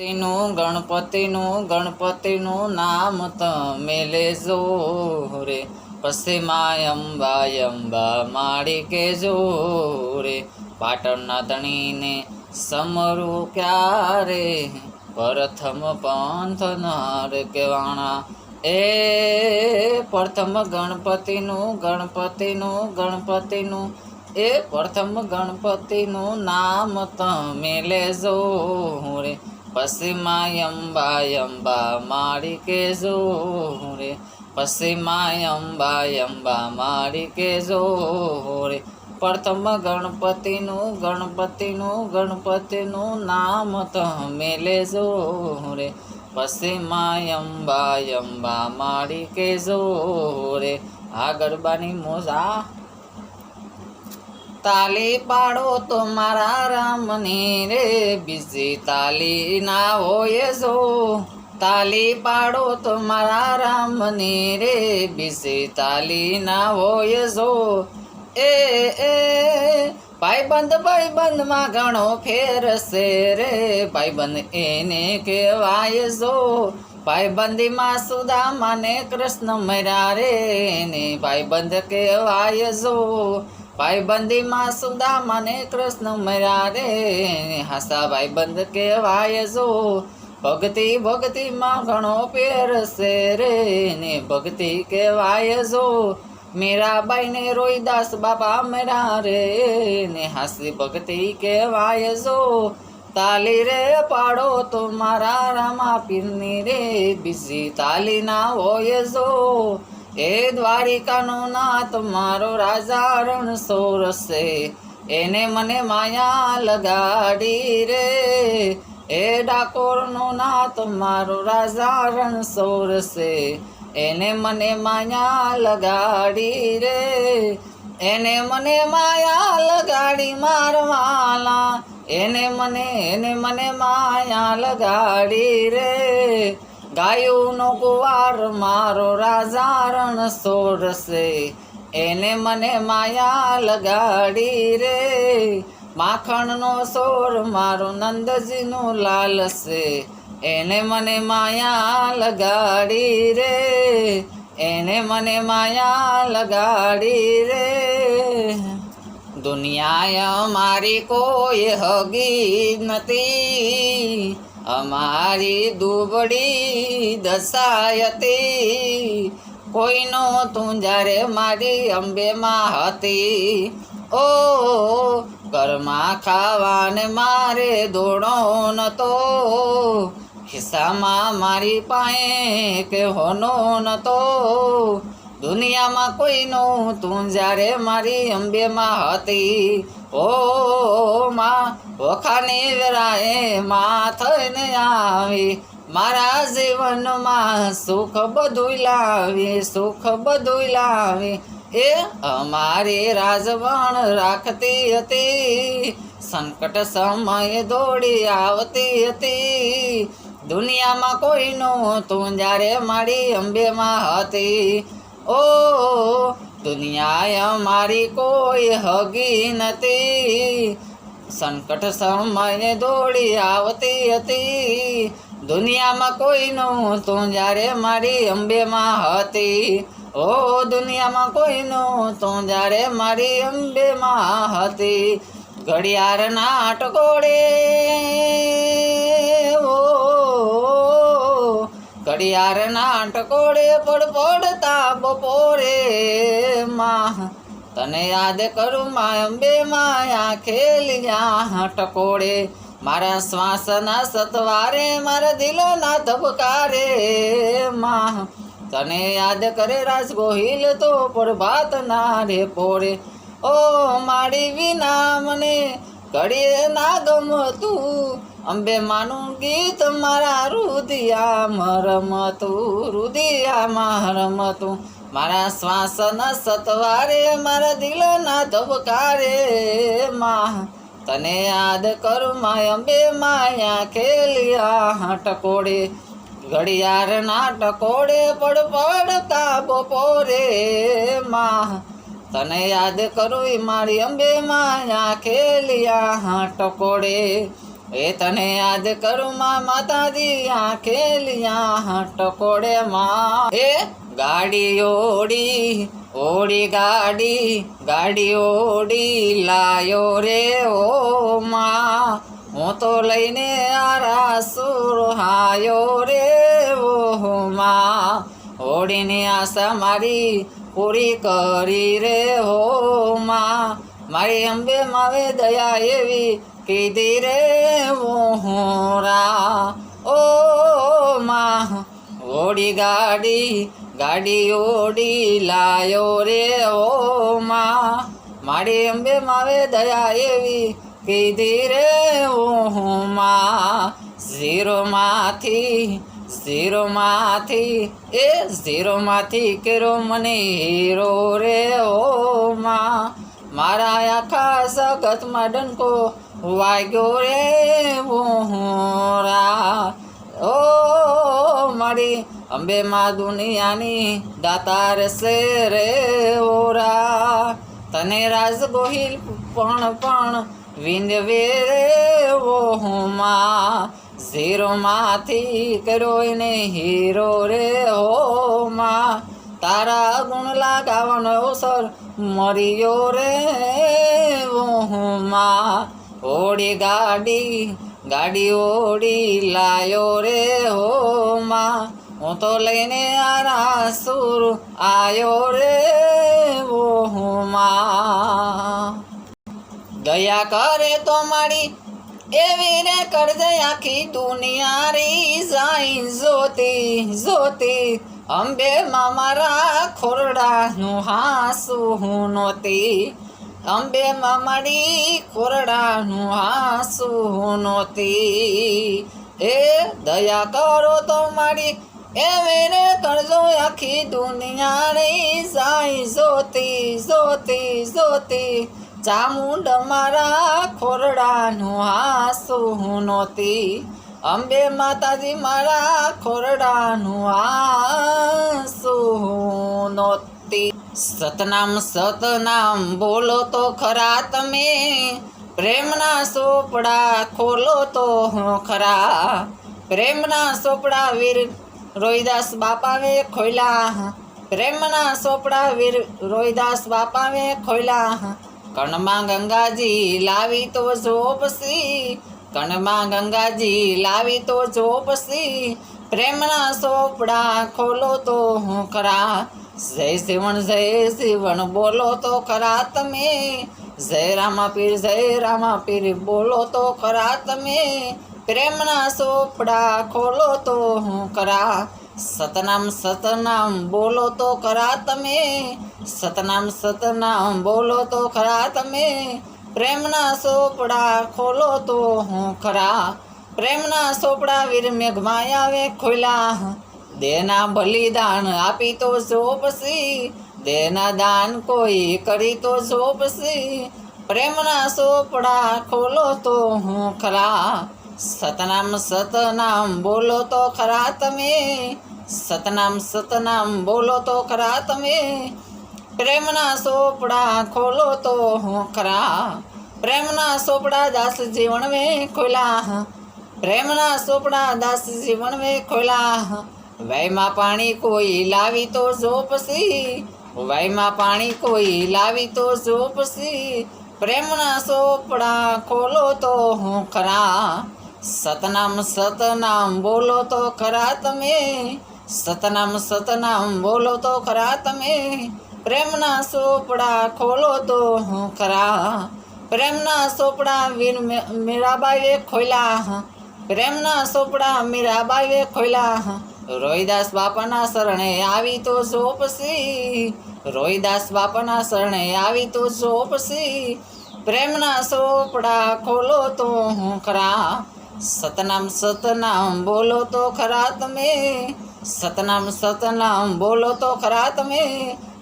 તેનું ગણપતિનું ગણપતિનું નામ તમે લેજો. રે, પછી માય અંબા અંબા માડી કેજો રે, પાટણના ધણીને સમરું ક્યારે? પ્રથમ પંથ નર કેવાણા એ પ્રથમ ગણપતિનું ગણપતિનું ગણપતિનું, એ પ્રથમ ગણપતિનું નામ તમે લેજો. રે માય અંબા અંબા માડી રે પછી માય અંબા અંબા માડી રે પ્રથમ ગણપતિનું ગણપતિનું ગણપતિનું નામ તમે લેજો રે પછી માય અંબા અંબા માડી કેજો રે આ ગરબાની મોજા તાલી પાડો તો મારા રામની રે, બીજી તાલી ના હોય જો. તાલી પાડો તો મારા રામની રે, બીજી તાલી ના હોય જો. એ એ, ભાઈબંધ, ભાઈબંધમાં ઘણો ફેર છે રે, ભાઈબંધ એને કહેવાય જો. ભાઈબંધીમાં સુદામાને કૃષ્ણ મર્યા રે ને ભાઈબંધ કહેવાય જો ભાઈબંધીમાં સુદામાને કૃષ્ણ મર્યા રે હાસા ભાઈબંધ કહેવાય જો ભક્તિ ભક્તિમાં ઘણો પેર છે રે ને ભક્તિ કહેવાય જો મીરાબાઈને રોઈદાસ બાપા મેરા રે ને હાસી ભક્તિ કહેવાય જો તાલી રે પાડો તો મારા રામા પીરની રે. બીજી તાલી ના હોય જો. એ દ્વારિકાનો નાથ મારો રાજા રણ સોરસે એને મને માયા લગાડી રે. એ ડાકોરનો નાથ મારો રાજા રણ સોરસે એને મને માયા લગાડી રે. એને મને માયા લગાડી મારવાલા. એને મને એને મને માયા લગાડી રે. ગાયુંનો કુવાર મારો રાજા રણ સોરસે. એને મને માયા લગાડી રે. માખણનો સોર મારો નંદજીનો લાલ છે એને મને માયા લગાડી રે. એને મને માયા લગાડી રે. દુનિયા અમારી કોઈ હગી નથી. અમારી દુબળી દશાયતી. કોઈનો તું જ્યારે મારી અંબેમાં હતી. ઓ, ઘરમાં ખાવાને મારે દોડો નતો. ખિસ્સામાં મારી પાસે કે હોનો નતો. દુનિયામાં કોઈનું તું જ્યારે મારી અંબેમાં હતી, ઓ માં ઓખાની વેરાએ માં થઈને આવી, મારા જીવનમાં સુખ બધું લાવી, સુખ બધું લાવી. એ અમારી રાજવણ રાખતી હતી, સંકટ સમય દોડી આવતી હતી. દુનિયામાં કોઈનું તું જ્યારે મારી અંબેમાં હતી ઓ દુનિયાએ અમારી કોઈ હગી નથી. સંકટ સમયે દોડી આવતી હતી. દુનિયામાં કોઈનું તું જ્યારે મારી અંબેમાં હતી. ઓ, દુનિયામાં કોઈનું તું જ્યારે મારી અંબેમાં હતી. ઘડિયાળના ટકોડે ઘડિયાળના ટકોડે પડ પડતા બપોરે માં. તને યાદ કરું માં અંબે માયા ખેલિયા ટકોડે મારા શ્વાસના સતવારે મારા દિલના ધબકારે માં. તને યાદ કરે રાજ ગોહિલ તો પ્રભાત ના રે પોરે ઓ માડી વિના મને ઘડીએ ના ગમતું અંબે માનું ગીત મારા રુદિયામાં રમતું રુદિયામાં રમતું મારા શ્વાસના સતવારે, મારા દિલના ધબકારે, માં. તને યાદ કરું માય અંબે માયા ખેલિયા ટકોડે ઘડિયાળના ટકોડે પડ પડતા બપોરે, માં. તને યાદ કરું મારી અંબે માયા ખેલિયા ટકોડે એ તને યાદ કરું માં માતાજી, આંખે લિયા ટકોડે માં. એ ગાડી ઓડી ઓડી ગાડી ગાડી ઓડી લાયો રે ઓ માં. હું તો લઈને આરા સુર હાયો રે ઓ માં. ઓડીની આશા મારી પૂરી કરી રે હો માં. મારી અંબે માવે દયા એવી કીધી રે મોહરા ઓ માં ઓડી ગાડી ગાડી ઓડી લાયો રે ઓ માં મારી અંબે માવે દયા એવી કીધી રે ઓ માં ઝીરોમાંથી ઝીરોમાંથી એ ઝીરોમાંથી કેરો મને હીરો રે ઓ માં મારા આખા સગતમાં ડંકો વાગ્યો રે મોહરા. ઓ, મારી અંબે માં દુનિયાની દાતાર રસે રે ઓરા. તને રાજ ગોહિલ પણ પણ વિંદવે રે ઓ ઝીરો માંથી કરો એને હીરો રે હો માં તારા ગુણ લાગાવાનો અવસર મર્યો રે, ઓ ઓડી ગાડી ગાડી ઓડી લાયો રે હોમાં હું તો લઈને આરા સુર આયો રે, ઓ દયા કરે તો મારી એવી રે કરજે આખી દુનિયા રી જોતી જોતી અંબે મારા ખોરડાનું હાસું નહોતી અંબે માં મારી ખોરડાનું હાસું નહોતી હે, દયા કરો તો મારી રે કરજો આખી દુનિયા રહી સાઈ જોતી જોતી જોતી. ચામુંડ મારા ખોરડાનું હાસું નહોતી અંબે માતાજી મારા ખોરડાનું હાસું નોતી. સતનામ સતનામ, બોલો તો ખરા તમે. પ્રેમના સોપડા ખોલો તો ખરા. પ્રેમના સોપડા વીર રોહિદાસ બાપાવે ખોલ્યા પ્રેમના સોપડા વીર રોહિદાસ બાપાવે ખોલ્યા કણમાં ગંગાજી લાવી તો જોપસી કણમાં ગંગાજી લાવી તો ચોપસી પ્રેમના સોપડા ખોલો તો હું ખરા. જય શિવણ જય શિવણ, બોલો તો ખરા તમે. જય રામા પીર જય રામા પીર બોલો તો ખરા તમે. પ્રેમના સોપડા ખોલો તો હું ખરા. સતનામ સતનામ, બોલો તો ખરા તમે. સતનામ સતનામ, બોલો તો ખરા તમે. પ્રેમના સોપડા ખોલો તો હું ખરા. પ્રેમના સોપડા વીર મેઘમાં આવે ખોલા દેના બલિદાન આપી તો સોપસી. દેના દાન કોઈ કરી તો સોપસી. પ્રેમના સોપડા ખોલો તો હું ખરા. સતનામ સતનામ બોલો તો ખરા તમે. સતનામ સતનામ બોલો તો ખરા તમે. પ્રેમના સોપડા ખોલો તો હું ખરા. પ્રેમના સોપડા દાસ જીવન મે ખોલા પ્રેમના સોપડા દાસ જીવન મે ખોલા વયમાં પાણી કોઈ લાવી તો જોપસી વૈમાં પાણી કોઈ લાવી તો જોપસી પ્રેમના સોપડા ખોલો તો હું ખરા. સતનામ સતનામ બોલો તો ખરા તમે. સતનામ સતનામ બોલો તો ખરા તમે. પ્રેમના સોપડા ખોલો તો હું ખરા. પ્રેમના સોપડા વીર મીરાબાઈએ ખોલ્યા પ્રેમના સોપડા મીરાબાઈએ ખોલ્યા રોહિદાસ બાપાના શરણે આવી તો સોપસી રોહિદાસ બાપાના શરણે આવી તો સોપસી પ્રેમના સોપડા ખોલો તો હું ખરા. સતનામ સતનામ બોલો તો ખરા તમે. સતનામ સતનામ બોલો તો ખરા તમે.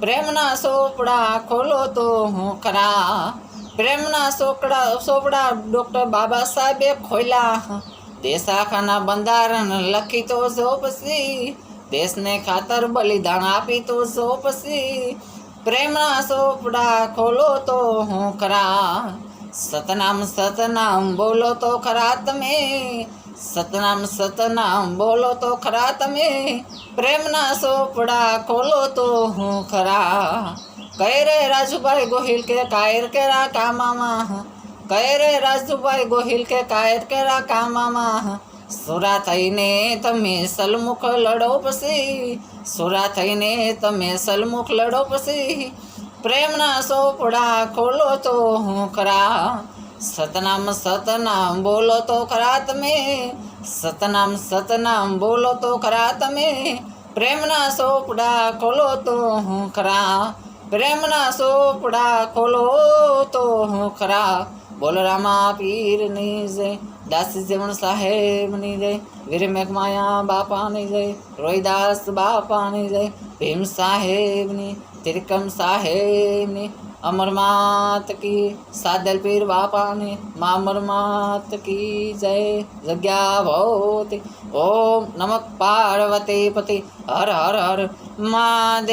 પ્રેમના સોપડા ખોલો તો હું ખરા. પ્રેમના સોકડા સોપડા ડૉક્ટર બાબા સાહેબે ખોલ્યા દેશાખાના બંધારણ લખી તો જો દેશને ખાતર બલિદાન આપી તો જો પ્રેમના સોપડા ખોલો તો હું ખરા. સતનામ સતનામ બોલો તો ખરા તમે. સતનામ સતનામ બોલો તો ખરા તમે. પ્રેમના સોપડા ખોલો તો હું ખરા. કહે રે રાજુભાઈ ગોહિલ કે કાયર કેરા કામામાં કહે રે રાજુભાઈ ગોહિલ કે કાયર કેરા કામામાં સુરા થઈને તમે સલમુખ લડો પછી સુરા થઈને તમે સલમુખ લડો પછી પ્રેમના સોપડા ખોલો તો હું ખરા સતનામ સતનામ બોલો તો ખરા તમે સતનામ સતનામ બોલો તો ખરા તમે પ્રેમના સોપડા ખોલો તો હું ખરા પ્રેમના સોપડા ખોલો તો હું ખરા. બોલ રામા પીરની જય દાસી જીવણ સાહેબની જય વીર મેઘમાયા બાપાની જય રોહિદાસ બાપાની જય ભીમ સાહેબની ત્રિકમ સાહેબની અમર માત કી, સાદલ પીર બાપાની, મામર માત કી જય, જગ્યા ભૌતી ઓમ નમક પાર્વતી પતિ હર હર હર મહાદેવ.